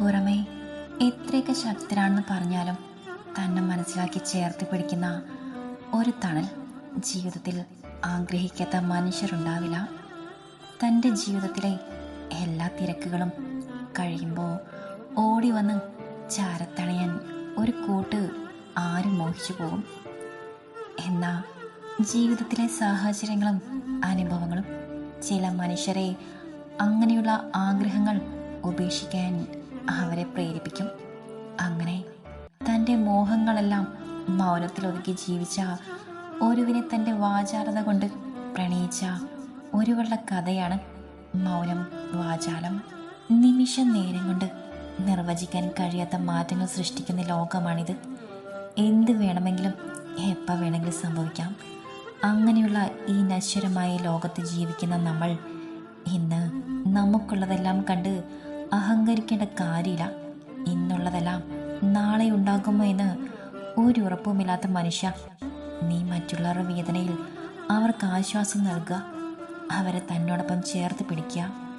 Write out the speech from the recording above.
പുറമേ എത്രയൊക്കെ ശക്തരാണെന്ന് പറഞ്ഞാലും തന്നെ മനസ്സിലാക്കി ചേർത്ത് പിടിക്കുന്ന ഒരു തണൽ ജീവിതത്തിൽ ആഗ്രഹിക്കാത്ത മനുഷ്യരുണ്ടാവില്ല. തന്റെ ജീവിതത്തിലെ എല്ലാ തിരക്കുകളും കഴിയുമ്പോൾ ഓടി വന്ന് ചാരത്തണയാൻ ഒരു കൂട്ട് ആരും മോഹിച്ചു പോകും. എന്നാൽ ജീവിതത്തിലെ സാഹചര്യങ്ങളും അനുഭവങ്ങളും ചില മനുഷ്യരെ അങ്ങനെയുള്ള ആഗ്രഹങ്ങൾ ഉപേക്ഷിക്കാൻ പ്രേരിപ്പിക്കും. അങ്ങനെ തന്റെ മോഹങ്ങളെല്ലാം മൗനത്തിലൊതുക്കി ജീവിച്ച ഒരുവിനെ തന്റെ വാചാലത കൊണ്ട് പ്രണയിച്ച ഒരുവളുടെ കഥയാണ് മൗനം വാചാലം. നിമിഷ നേരം കൊണ്ട് നിർവചിക്കാൻ കഴിയാത്ത മാറ്റങ്ങൾ സൃഷ്ടിക്കുന്ന ലോകമാണിത്. എന്ത് വേണമെങ്കിലും എപ്പോൾ വേണമെങ്കിലും സംഭവിക്കാം. അങ്ങനെയുള്ള ഈ നശ്വരമായ ലോകത്ത് ജീവിക്കുന്ന നമ്മൾ ഇന്ന് നമുക്കുള്ളതെല്ലാം കണ്ട് അഹങ്കരിക്കേണ്ട കാര്യമില്ല. ഇന്നുള്ളതെല്ലാം നാളെ ഉണ്ടാകുമോ എന്ന് ഒരു ഉറപ്പുമില്ലാത്ത മനുഷ്യ. നീ മറ്റുള്ളവരുടെ വേദനയിൽ അവർക്ക് ആശ്വാസം നൽകുക. അവരെ തന്നോടൊപ്പം ചേർത്ത് പിടിക്കുക.